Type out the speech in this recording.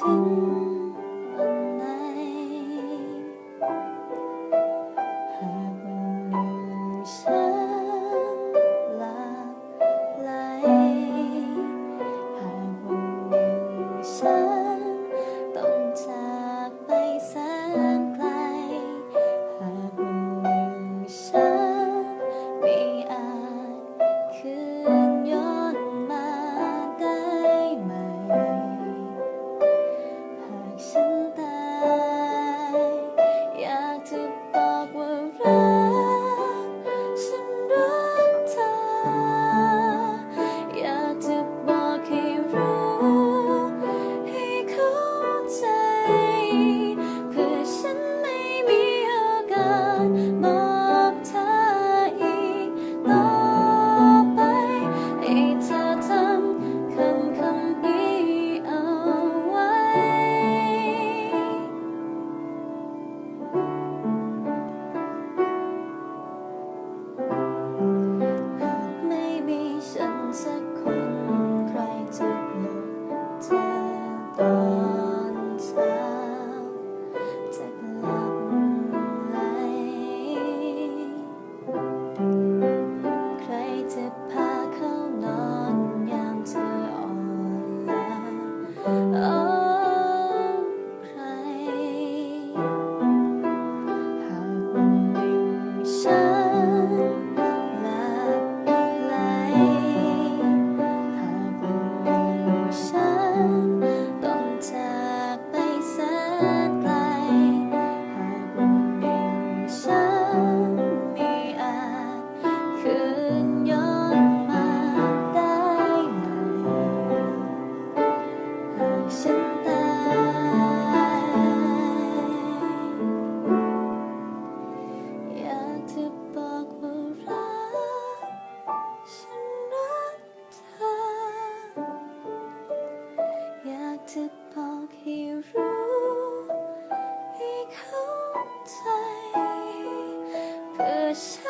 ถึงวันไหน หากวันหนึ่ง จะบอกให้รู้ให้เข้าใจเพื่อฉัน